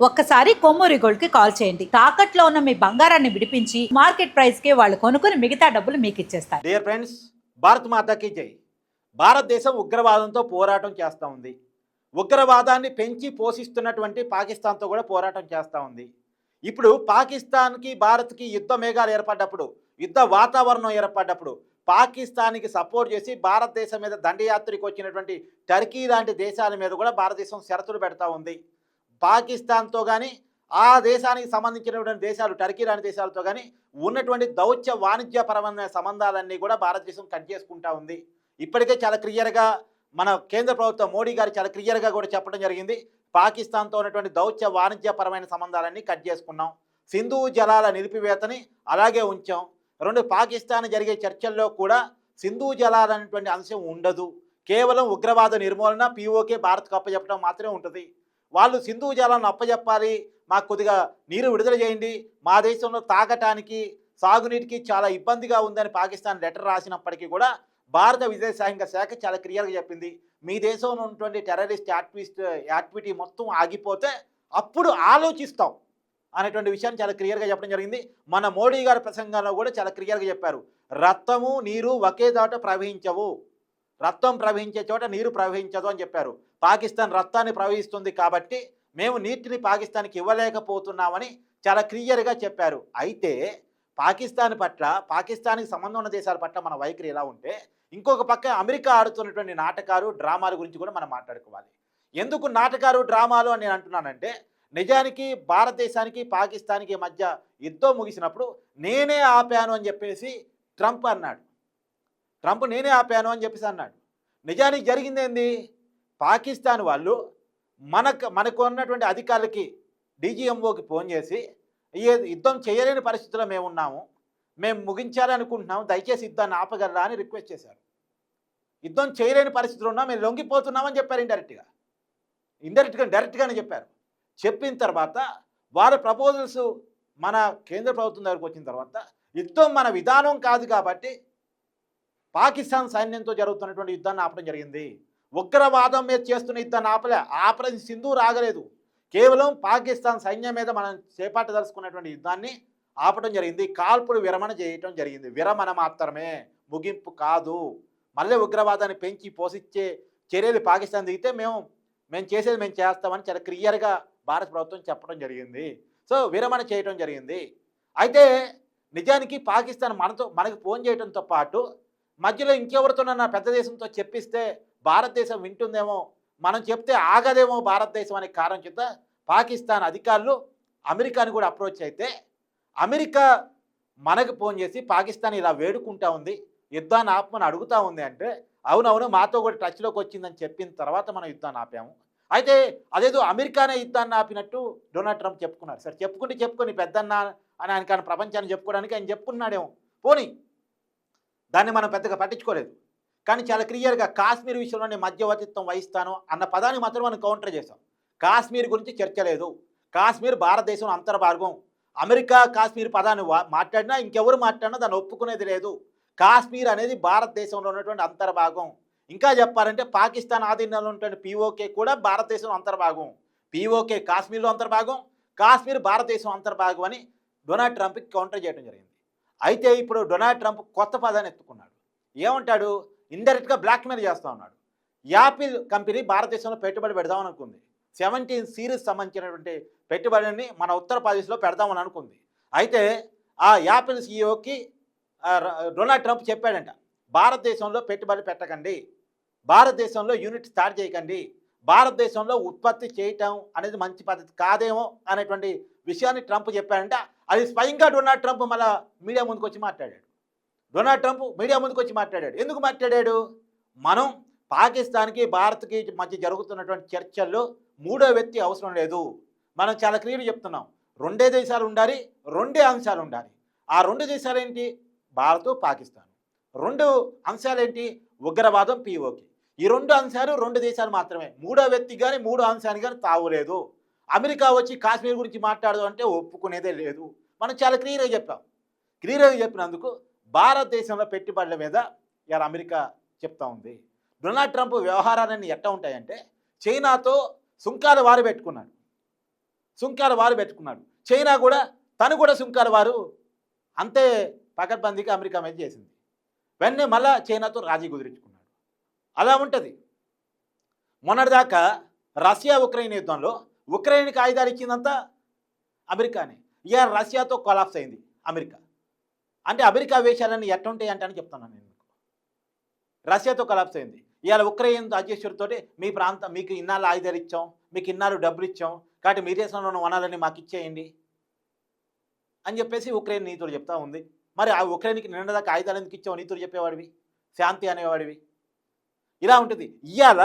ఒక్కసారి కొమ్మూరి గోల్డ్కి కాల్ చేయండి. తాకట్లో ఉన్న మీ బంగారాన్ని విడిపించి మార్కెట్ ప్రైస్కి వాళ్ళు కొనుక్కుని మిగతా డబ్బులు మీకు ఇచ్చేస్తారు. డియర్ ఫ్రెండ్స్ భారత్ మాతాకి జై. భారతదేశం ఉగ్రవాదంతో పోరాటం చేస్తూ ఉంది. ఉగ్రవాదాన్ని పెంచి పోషిస్తున్నటువంటి పాకిస్తాన్తో కూడా పోరాటం చేస్తూ ఉంది. ఇప్పుడు పాకిస్తాన్కి భారత్కి యుద్ధ మేఘాలు ఏర్పడ్డప్పుడు యుద్ధ వాతావరణం ఏర్పడ్డప్పుడు పాకిస్తాన్కి సపోర్ట్ చేసి భారతదేశం మీద దండయాత్రికి వచ్చినటువంటి టర్కీ లాంటి దేశాల మీద కూడా భారతదేశం షరతులు పెడతా ఉంది. పాకిస్తాన్తో కానీ ఆ దేశానికి సంబంధించినటువంటి దేశాలు టర్కీ లాంటి దేశాలతో కానీ ఉన్నటువంటి దౌత్య వాణిజ్యపరమైన సంబంధాలన్నీ కూడా భారతదేశం కట్ చేసుకుంటా ఉంది. ఇప్పటికే చాలా క్లియర్గా మన కేంద్ర ప్రభుత్వం మోడీ గారు చాలా క్లియర్గా కూడా చెప్పడం జరిగింది. పాకిస్తాన్తో ఉన్నటువంటి దౌత్య వాణిజ్యపరమైన సంబంధాలన్నీ కట్ చేసుకున్నాం. సింధు జలాల నిలిపివేతని అలాగే ఉంచాం. రెండు పాకిస్తాన్ జరిగే చర్చల్లో కూడా సింధు జలాలు అనేటువంటి అంశం ఉండదు. కేవలం ఉగ్రవాద నిర్మూలన పీఓకే కప్ప చెప్పడం మాత్రమే ఉంటుంది. వాళ్ళు సింధు జలాలను అప్పచెప్పాలి మాకు కొద్దిగా నీరు విడుదల చేయండి మా దేశంలో తాగటానికి సాగునీటికి చాలా ఇబ్బందిగా ఉందని పాకిస్తాన్ లెటర్ రాసినప్పటికీ కూడా భారత విదేశాంగ శాఖ చాలా క్లియర్గా చెప్పింది. మీ దేశంలో ఉన్నటువంటి టెర్రరిస్ట్ యాక్టివిస్ట్ యాక్టివిటీ మొత్తం ఆగిపోతే అప్పుడు ఆలోచిస్తాం అనేటువంటి విషయాన్ని చాలా క్లియర్గా చెప్పడం జరిగింది. మన మోడీ గారి ప్రసంగంలో కూడా చాలా క్లియర్గా చెప్పారు. రక్తము నీరు ఒకే చోట ప్రవహించవు. రక్తం ప్రవహించే చోట నీరు ప్రవహించదు అని చెప్పారు. పాకిస్తాన్ రక్తాన్ని ప్రవహిస్తుంది కాబట్టి మేము నీటిని పాకిస్తాన్కి ఇవ్వలేకపోతున్నామని చాలా క్లియర్గా చెప్పారు. అయితే పాకిస్తాన్ పట్ల పాకిస్తాన్కి సంబంధం ఉన్న దేశాల పట్ల మన వైఖరి ఎలా ఉంటే ఇంకొక పక్క అమెరికా ఆడుతున్నటువంటి నాటకాలు డ్రామాల గురించి కూడా మనం మాట్లాడుకోవాలి. ఎందుకు నాటకాలు డ్రామాలు అని నేను అంటున్నానంటే నిజానికి భారతదేశానికి పాకిస్తాన్కి మధ్య యుద్ధం ముగిసినప్పుడు నేనే ఆపాను అని చెప్పేసి ట్రంప్ అన్నాడు. ట్రంప్ నేనే ఆపాను అని చెప్పేసి అన్నాడు. నిజానికి జరిగిందేంది పాకిస్తాన్ వాళ్ళు మనకు మనకు ఉన్నటువంటి అధికారులకి డీజీఎంఓకి ఫోన్ చేసి యుద్ధం చేయలేని పరిస్థితిలో మేము ఉన్నాము. మేము ముగించాలనుకుంటున్నాము. దయచేసి యుద్ధాన్ని ఆపగలరా? అని రిక్వెస్ట్ చేశారు. యుద్ధం చేయలేని పరిస్థితిలో ఉన్నాం మేము లొంగిపోతున్నామని చెప్పారు ఇండైరెక్ట్గా ఇండైరెక్ట్గా డైరెక్ట్గానే చెప్పారు. చెప్పిన తర్వాత వారి ప్రపోజల్స్ మన కేంద్ర ప్రభుత్వం దగ్గరకు వచ్చిన తర్వాత యుద్ధం మన విధానం కాదు కాబట్టి పాకిస్తాన్ సైన్యంతో జరుగుతున్నటువంటి యుద్ధాన్ని ఆపడం జరిగింది. ఉగ్రవాదం మీద చేస్తున్న యుద్ధాన్ని ఆపలే. ఆపరేషన్ సింధు రాగలేదు కేవలం పాకిస్తాన్ సైన్యం మీద మనం చేపట్టదలుచుకున్నటువంటి యుద్ధాన్ని ఆపడం జరిగింది. కాల్పులు విరమణ చేయటం జరిగింది. విరమణ మాత్రమే. ముగింపు కాదు. మళ్ళీ ఉగ్రవాదాన్ని పెంచి పోషించే చర్యలు పాకిస్తాన్ దిగితే మేము మేము చేసేది మేము చేస్తామని చాలా క్లియర్గా భారత ప్రభుత్వం చెప్పడం జరిగింది. సో విరమణ చేయటం జరిగింది. అయితే నిజానికి పాకిస్తాన్ మనతో మనకు ఫోన్ చేయడంతో పాటు మధ్యలో ఇంకెవరితోనన్నా పెద్ద దేశంతో చెప్పిస్తే భారతదేశం వింటుందేమో మనం చెప్తే ఆగదేమో భారతదేశం అనే కారణం చేత పాకిస్తాన్ అధికారులు అమెరికాని కూడా అప్రోచ్ అయితే అమెరికా మనకు ఫోన్ చేసి పాకిస్తాన్ ఇలా వేడుకుంటా ఉంది యుద్ధాన్ని ఆపమని అడుగుతా ఉంది అంటే అవునవును మాతో కూడా టచ్లోకి వచ్చిందని చెప్పిన తర్వాత మనం యుద్ధాన్ని ఆపాము. అయితే అదేదో అమెరికానే యుద్ధాన్ని ఆపినట్టు డొనాల్డ్ ట్రంప్ చెప్పుకున్నారు సరే చెప్పుకుంటే చెప్పుకొని పెద్దన్న అని ఆయన కానీ ప్రపంచాన్ని చెప్పుకోవడానికి ఆయన చెప్పుకున్నాడేమో. పోనీ దాన్ని మనం పెద్దగా పట్టించుకోలేదు. కానీ చాలా క్లియర్గా కాశ్మీర్ విషయంలో నేను మధ్యవర్తిత్వం వహిస్తాను అన్న పదాన్ని మాత్రం మనం కౌంటర్ చేసాం కాశ్మీర్ గురించి చర్చ లేదు. కాశ్మీర్ భారతదేశం అంతర్భాగం. అమెరికా కాశ్మీర్ పదాన్ని మాట్లాడినా ఇంకెవరు మాట్లాడినా దాన్ని ఒప్పుకునేది లేదు. కాశ్మీర్ అనేది భారతదేశంలో ఉన్నటువంటి అంతర్భాగం. ఇంకా చెప్పాలంటే పాకిస్తాన్ ఆధీనంలో ఉన్నటువంటి పీఓకే కూడా భారతదేశం అంతర్భాగం. పీఓకే కాశ్మీర్లో అంతర్భాగం కాశ్మీర్ భారతదేశం అంతర్భాగం అని డొనాల్డ్ ట్రంప్కి కౌంటర్ చేయడం జరిగింది. అయితే ఇప్పుడు డొనాల్డ్ ట్రంప్ కొత్త పదాన్ని ఎత్తుకున్నాడు. ఏమంటాడు? ఇండైరెక్ట్గా బ్లాక్మెయిల్ చేస్తూ ఉన్నాడు. యాపిల్ కంపెనీ భారతదేశంలో పెట్టుబడి పెడదామని అనుకుంది. సెవెంటీన్ సిరీస్ సంబంధించినటువంటి పెట్టుబడిని మన ఉత్తరప్రదేశ్లో పెడదామని అనుకుంది. అయితే ఆ యాపిల్ సీఈఓకి డొనాల్డ్ ట్రంప్ చెప్పాడంట భారతదేశంలో పెట్టుబడి పెట్టకండి. భారతదేశంలో యూనిట్ స్టార్ట్ చేయకండి. భారతదేశంలో ఉత్పత్తి చేయటం అనేది మంచి పద్ధతి కాదేమో అనేటువంటి విషయాన్ని ట్రంప్ చెప్పాడంట. అది స్వయంగా డొనాల్డ్ ట్రంప్ మళ్ళీ మీడియా ముందుకు వచ్చి మాట్లాడాడు. డొనాల్డ్ ట్రంప్ మీడియా ముందుకు వచ్చి మాట్లాడాడు. ఎందుకు మాట్లాడాడు? మనం పాకిస్తాన్కి భారత్కి మధ్య జరుగుతున్నటువంటి చర్చల్లో మూడో వ్యక్తి అవసరం లేదు. మనం చాలా క్లియర్ చెప్తున్నాం. రెండే దేశాలు ఉండాలి రెండే అంశాలు ఉండాలి. ఆ రెండు దేశాలు ఏంటి? భారత్ పాకిస్తాన్. రెండు అంశాలు ఏంటి? ఉగ్రవాదం పీఓకి. ఈ రెండు అంశాలు రెండు దేశాలు మాత్రమే. మూడో వ్యక్తి కానీ మూడో అంశానికి కానీ తావులేదు అమెరికా వచ్చి కాశ్మీర్ గురించి మాట్లాడదు అంటే ఒప్పుకునేదే లేదు. మనం చాలా క్లియర్గా చెప్పాం. క్లియర్గా చెప్పినందుకు భారతదేశంలో పెట్టుబడుల మీద ఇవాళ అమెరికా చెప్తా ఉంది. డొనాల్డ్ ట్రంప్ వ్యవహారాలన్నీ ఎట్లా ఉంటాయంటే చైనాతో సుంకాలు వారు పెట్టుకున్నాడు. సుంకాల వారు పెట్టుకున్నాడు. చైనా కూడా తను కూడా సుంకాల వారు అంతే పకడ్బందీగా అమెరికా మీద చేసింది. వెన్నే మళ్ళా చైనాతో రాజీ కుదిరించుకున్నాడు. అలా ఉంటుంది. మొన్నటిదాకా రష్యా ఉక్రెయిన్ యుద్ధంలో ఉక్రెయిన్కి ఆయుధాలు ఇచ్చిందంతా అమెరికానే. ఇక రష్యాతో కొలాప్స్ అయింది అమెరికా. అంటే అమెరికా వేషాలన్నీ ఎట్టుంటాయి అంటే అని చెప్తున్నాను నేను మీకు. రష్యాతో కలప్స్ అయింది. ఇవాళ ఉక్రెయిన్ అధ్యక్షుడితో మీ ప్రాంతం మీకు ఇన్నాళ్ళు ఆయుధాలు ఇచ్చాం మీకు ఇన్నాళ్ళు డబ్బులు ఇచ్చాం కాబట్టి మీ దేశంలో ఉన్న వనాలని మాకు ఇచ్చేయండి అని చెప్పేసి ఉక్రెయిన్ నీతులు చెప్తా ఉంది. మరి ఆ ఉక్రెయిన్కి నిన్నదాకా ఆయుధాలు ఎందుకు ఇచ్చావు నీతులు చెప్పేవాడివి? శాంతి అనేవాడివి. ఇలా ఉంటుంది. ఇవాళ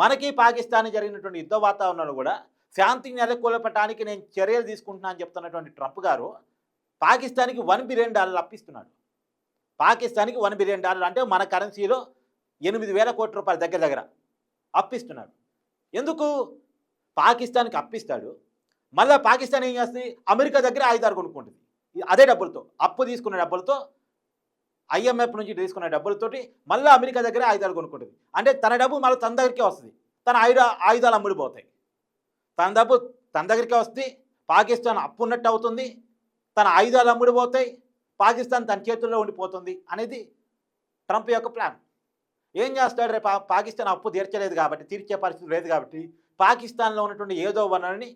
మనకి పాకిస్తాన్ జరిగినటువంటి యుద్ధ వాతావరణంలో కూడా శాంతిని నెలకొల్పటానికి నేను చర్యలు తీసుకుంటున్నాను అని చెప్తున్నటువంటి ట్రంప్ గారు పాకిస్తాన్కి వన్ బిలియన్ డాలర్లు అప్పిస్తున్నాడు. పాకిస్తాన్కి వన్ బిలియన్ డాలర్లు అంటే మన కరెన్సీలో ఎనిమిది వేల కోట్ల రూపాయల దగ్గర దగ్గర అప్పిస్తున్నాడు. ఎందుకు? పాకిస్తాన్కి అప్పిస్తాడు. మళ్ళీ పాకిస్తాన్ ఏం చేస్తుంది? అమెరికా దగ్గర ఆయుధాలు కొనుక్కుంటుంది. అదే డబ్బులతో అప్పు తీసుకున్న డబ్బులతో ఐఎంఎఫ్ నుంచి తీసుకున్న డబ్బులతోటి మళ్ళీ అమెరికా దగ్గర ఆయుధాలు కొనుక్కుంటుంది. అంటే తన డబ్బు మళ్ళీ తన దగ్గరికే వస్తుంది. తన ఆయుధ ఆయుధాలు అమ్ముడిపోతాయి తన డబ్బు తన దగ్గరికే వస్తుంది. పాకిస్తాన్ అప్పు ఉన్నట్టు అవుతుంది. తన ఆయుధాలు అమ్ముడిపోతాయి పాకిస్తాన్ తన చేతుల్లో ఉండిపోతుంది అనేది ట్రంప్ యొక్క ప్లాన్. ఏం చేస్తాడు రేపు పాకిస్తాన్ అప్పు తీర్చలేదు కాబట్టి తీర్చే పరిస్థితి లేదు కాబట్టి పాకిస్తాన్లో ఉన్నటువంటి ఏదో వనరుని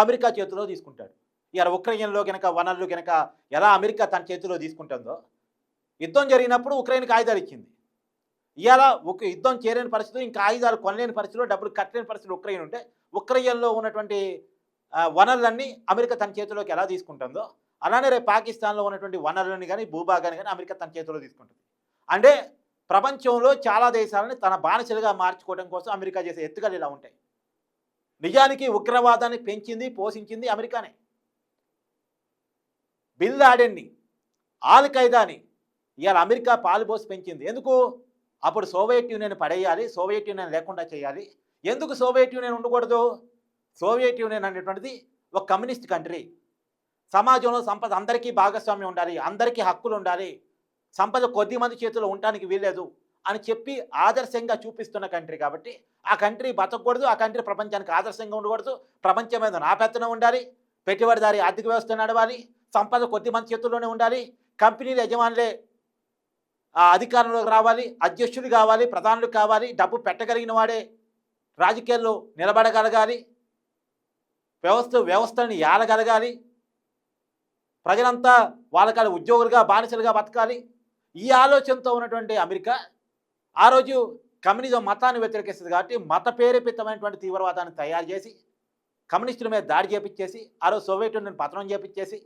అమెరికా చేతిలో తీసుకుంటాడు. ఇలా ఉక్రెయిన్లో కనుక వనరులు కనుక ఎలా అమెరికా తన చేతిలో తీసుకుంటుందో యుద్ధం జరిగినప్పుడు ఉక్రెయిన్కి ఆయుధాలు ఇచ్చింది. ఇవాళ ఒక యుద్ధం చేరని పరిస్థితులు ఇంకా ఆయుధాలు కొనలేని పరిస్థితులు డబ్బులు కట్టలేని పరిస్థితులు ఉక్రెయిన్ ఉంటే ఉక్రెయిన్లో ఉన్నటువంటి వనరులన్నీ అమెరికా తన చేతిలోకి ఎలా తీసుకుంటుందో అలానే రేపు పాకిస్తాన్లో ఉన్నటువంటి వనరులను కానీ భూభాగాన్ని కానీ అమెరికా తన చేతిలో తీసుకుంటుంది. అంటే ప్రపంచంలో చాలా దేశాలని తన బానిసలుగా మార్చుకోవడం కోసం అమెరికా చేసే ఎత్తుగలు ఇలా ఉంటాయి. నిజానికి ఉగ్రవాదాన్ని పెంచింది పోషించింది అమెరికానే. బిల్ లాడెన్ని ఆల్ ఖైదాని ఇవాళ అమెరికా పాలుపోసి పెంచింది. ఎందుకు? అప్పుడు సోవియట్ యూనియన్ పడేయాలి సోవియట్ యూనియన్ లేకుండా చేయాలి. ఎందుకు సోవియట్ యూనియన్ ఉండకూడదు? సోవియట్ యూనియన్ అనేటువంటిది ఒక కమ్యూనిస్ట్ కంట్రీ. సమాజంలో సంపద అందరికీ భాగస్వామ్యం ఉండాలి అందరికీ హక్కులు ఉండాలి. సంపద కొద్ది మంది చేతిలో ఉండటానికి వీల్లేదు అని చెప్పి ఆదర్శంగా చూపిస్తున్న కంట్రీ కాబట్టి ఆ కంట్రీ బతకూడదు ఆ కంట్రీ ప్రపంచానికి ఆదర్శంగా ఉండకూడదు ప్రపంచం మీద నాపెత్తనం ఉండాలి పెట్టుబడిదారి ఆర్థిక వ్యవస్థ నడవాలి సంపద కొద్ది మంది చేతుల్లోనే ఉండాలి కంపెనీల యజమానులే ఆ అధికారంలోకి రావాలి అధ్యక్షులు కావాలి ప్రధానులు కావాలి డబ్బు పెట్టగలిగిన వాడే రాజకీయాల్లో నిలబడగలగాలి వ్యవస్థ వ్యవస్థని ఏలగలగాలి ప్రజలంతా వాళ్ళకాల ఉద్యోగులుగా బానిసలుగా బతకాలి. ఈ ఆలోచనతో ఉన్నటువంటి అమెరికా ఆ రోజు కమ్యూనిజం మతాన్ని వ్యతిరేకిస్తుంది కాబట్టి మత ప్రేరేపితమైనటువంటి తీవ్రవాదాన్ని తయారు చేసి కమ్యూనిస్టుల మీద దాడి చేపించేసి ఆ రోజు సోవియట్ యూనియన్ పతనం చేపించేసి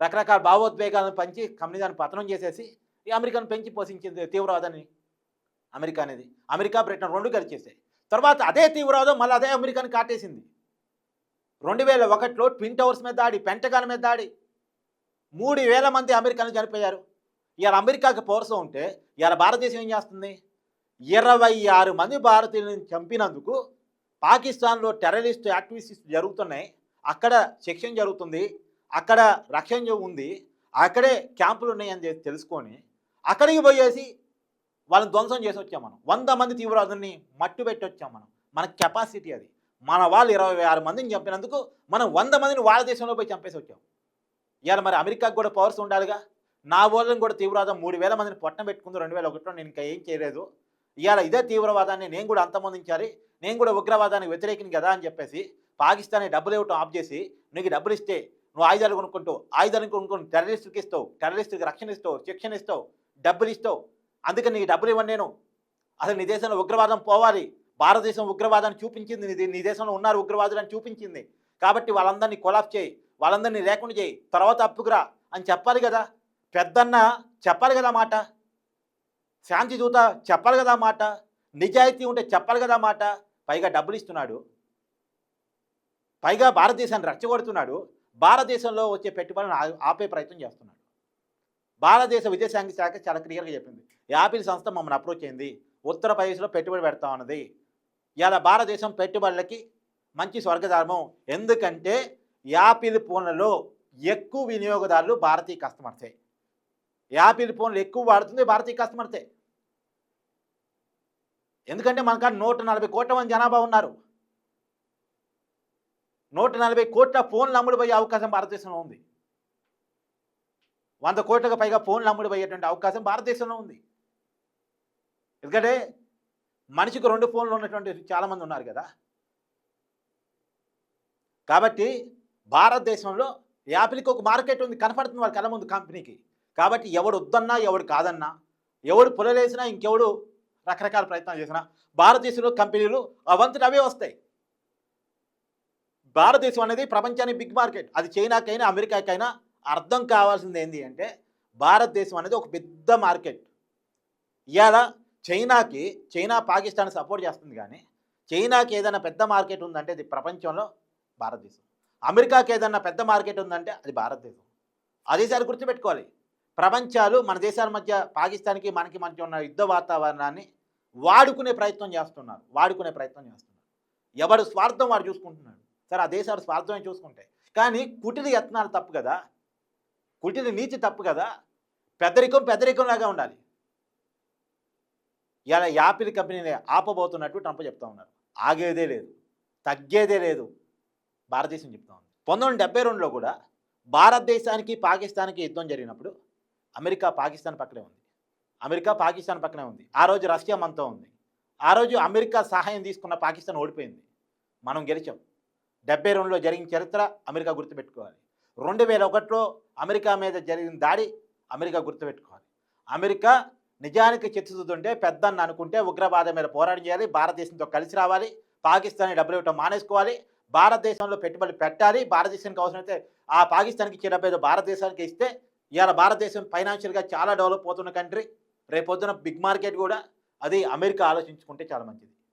రకరకాల భావోద్వేగాలను పంచి కమ్యూనిజాన్ని పతనం చేసేసి ఈ అమెరికాను పెంచి పోషించింది తీవ్రవాదాన్ని అమెరికా అనేది. అమెరికా బ్రిటన్ రెండు కలిసేసాయి. తర్వాత అదే తీవ్రవాదం మళ్ళీ అదే అమెరికాని కాటేసింది. రెండు వేల ఒకటిలో ట్విన్ టవర్స్ మీద దాడి పెంటగాన్ మీద దాడి మూడు వేల మంది అమెరికాను చనిపోయారు. ఇవాళ అమెరికాకి పౌరసం ఉంటే ఇవాళ భారతదేశం ఏం చేస్తుంది? ఇరవై ఆరు మంది భారతీయులను చంపినందుకు పాకిస్తాన్లో టెర్రరిస్ట్ యాక్టివిటీస్ జరుగుతున్నాయి. అక్కడ శిక్షణ జరుగుతుంది. అక్కడ రక్షణ ఉంది. అక్కడే క్యాంపులు ఉన్నాయని చెప్పి తెలుసుకొని అక్కడికి పోయేసి వాళ్ళని ధ్వంసం చేసి వచ్చాం మనం. వంద మంది తీవ్రవాదుల్ని మట్టు పెట్టి వచ్చాం మనం. మన కెపాసిటీ అది. మన వాళ్ళు ఇరవై ఆరు మందిని చంపినందుకు మనం వంద మందిని వాళ్ళ దేశంలో పోయి చంపేసి వచ్చాం. ఇవాళ మరి అమెరికాకు కూడా పవర్స్ ఉండాలిగా. నా వాళ్ళని కూడా తీవ్రవాదం మూడు వేల మందిని పొట్టం పెట్టుకుంది రెండు వేల ఒకటిలో నేను ఇంకా ఏం చేయలేదు. ఇవాళ ఇదే తీవ్రవాదాన్ని నేను కూడా అంతమొందించాలి నేను కూడా ఉగ్రవాదానికి వ్యతిరేకిని కదా అని చెప్పేసి పాకిస్తాన్ డబ్బులు ఇవ్వటం ఆఫ్ చేసి నీకు డబ్బులు ఇస్తే నువ్వు ఆయుధాలు కొనుక్కుంటూ ఆయుధాలు కొనుక్కొని టెర్రరిస్టుకి ఇస్తావు టెర్రరిస్టుకి రక్షణ ఇస్తావు శిక్షణ ఇస్తావు డబ్బులు ఇస్తావు. అందుకని నీకు డబ్బులు ఇవ్వను నేను. అసలు నీ దేశంలో ఉగ్రవాదం పోవాలి. భారతదేశం ఉగ్రవాదాన్ని చూపించింది నీ నీ దేశంలో ఉన్నారు ఉగ్రవాదులు అని చూపించింది. కాబట్టి వాళ్ళందరినీ కొలాప్ చేయి. వాళ్ళందరినీ లేకుండా చేయి. తర్వాత అప్పుకురా అని చెప్పాలి కదా. పెద్దన్న చెప్పాలి కదా మాట. శాంతి దూత చెప్పాలి కదా మాట. నిజాయితీ ఉంటే చెప్పాలి కదా మాట. పైగా డబ్బులు ఇస్తున్నాడు. పైగా భారతదేశాన్ని రెచ్చగొడుతున్నాడు. భారతదేశంలో వచ్చే పెట్టుబడులను ఆపే ప్రయత్నం చేస్తున్నాడు. భారతదేశ విదేశాంగ శాఖ చాలా క్లియర్గా చెప్పింది. యాపిల్ సంస్థ మమ్మల్ని అప్రోచ్ అయింది ఉత్తరప్రదేశ్లో పెట్టుబడి పెడతా ఉన్నది. ఇలా భారతదేశం పెట్టుబడులకి మంచి స్వర్గధర్మం. ఎందుకంటే యాపిల్ ఫోన్లలో ఎక్కువ వినియోగదారులు భారతీయ కస్టమర్సే యాపిల్ ఫోన్లు ఎక్కువ వాడుతుంది భారతీయ కస్టమర్సే ఎందుకంటే మనకాడ నూట నలభై కోట్ల మంది జనాభా ఉన్నారు. నూట నలభై కోట్ల ఫోన్లు అమ్ముడుపోయే అవకాశం భారతదేశంలో ఉంది. వంద కోట్లకు పైగా ఫోన్లు అమ్ముడుపోయేటువంటి అవకాశం భారతదేశంలో ఉంది. ఎందుకంటే మనిషికి రెండు ఫోన్లు ఉన్నటువంటి చాలామంది ఉన్నారు కదా. కాబట్టి భారతదేశంలో యాపిల్కి ఒక మార్కెట్ ఉంది కనపడుతుంది వాళ్ళ కళ ముందు కంపెనీకి. కాబట్టి ఎవడు వద్దన్నా ఎవడు కాదన్నా ఎవడు పొలలేసినా ఇంకెవడు రకరకాల ప్రయత్నాలు చేసినా భారతదేశంలో కంపెనీలు అవంతులు అవే వస్తాయి. భారతదేశం అనేది ప్రపంచానికి బిగ్ మార్కెట్. అది చైనాకైనా అమెరికాకైనా అర్థం కావాల్సింది ఏంటి అంటే భారతదేశం అనేది ఒక పెద్ద మార్కెట్. ఇవాళ చైనాకి చైనా పాకిస్తాన్ సపోర్ట్ చేస్తుంది కానీ చైనాకి ఏదైనా పెద్ద మార్కెట్ ఉందంటే అది ప్రపంచంలో భారతదేశం. అమెరికాకి ఏదన్నా పెద్ద మార్కెట్ ఉందంటే అది భారతదేశం. ఆ దేశాలు గుర్తుపెట్టుకోవాలి. ప్రపంచాలు మన దేశాల మధ్య పాకిస్తాన్కి మనకి మధ్య ఉన్న యుద్ధ వాతావరణాన్ని వాడుకునే ప్రయత్నం చేస్తున్నారు. వాడుకునే ప్రయత్నం చేస్తున్నారు. ఎవడు స్వార్థం వాడు చూసుకుంటున్నాడు. సరే ఆ దేశాలు స్వార్థమే చూసుకుంటాయి. కానీ కుటిలి యత్నాలు తప్పు కదా? కుటిలి నీతి తప్పు కదా? పెద్దరికం పెద్దరికంలాగా ఉండాలి. ఇలా యాపిల్ కంపెనీని ఆపబోతున్నట్టు ట్రంప్ చెప్తా ఉన్నారు. ఆగేదే లేదు. తగ్గేదే లేదు. భారతదేశం చెప్తా ఉంది. పంతొమ్మిది డెబ్బై రెండులో కూడా భారతదేశానికి పాకిస్తాన్కి యుద్ధం జరిగినప్పుడు అమెరికా పాకిస్తాన్ పక్కనే ఉంది. అమెరికా పాకిస్తాన్ పక్కనే ఉంది. ఆ రోజు రష్యా మనతో ఉంది. ఆ రోజు అమెరికా సహాయం తీసుకున్న పాకిస్తాన్ ఓడిపోయింది. మనం గెలిచాం. డెబ్బై రెండులో జరిగిన చరిత్ర అమెరికా గుర్తుపెట్టుకోవాలి. రెండు వేల ఒకటిలో అమెరికా మీద జరిగిన దాడి అమెరికా గుర్తుపెట్టుకోవాలి. అమెరికా నిజానికి చిత్తుతుంటే పెద్దన్న అనుకుంటే ఉగ్రవాదం మీద పోరాటం చేయాలి. భారతదేశంతో కలిసి రావాలి. పాకిస్తాన్ డబ్బులు ఇవ్వటం మానేసుకోవాలి. భారతదేశంలో పెట్టుబడి పెట్టాలి. భారతదేశానికి అవసరమైతే ఆ పాకిస్తాన్కి ఇచ్చే డబ్బు భారతదేశానికి ఇస్తే ఇవాళ భారతదేశం ఫైనాన్షియల్గా చాలా డెవలప్ అవుతున్న కంట్రీ. రేపొద్దున బిగ్ మార్కెట్ కూడా అది అమెరికా ఆలోచించుకుంటే చాలా మంచిది.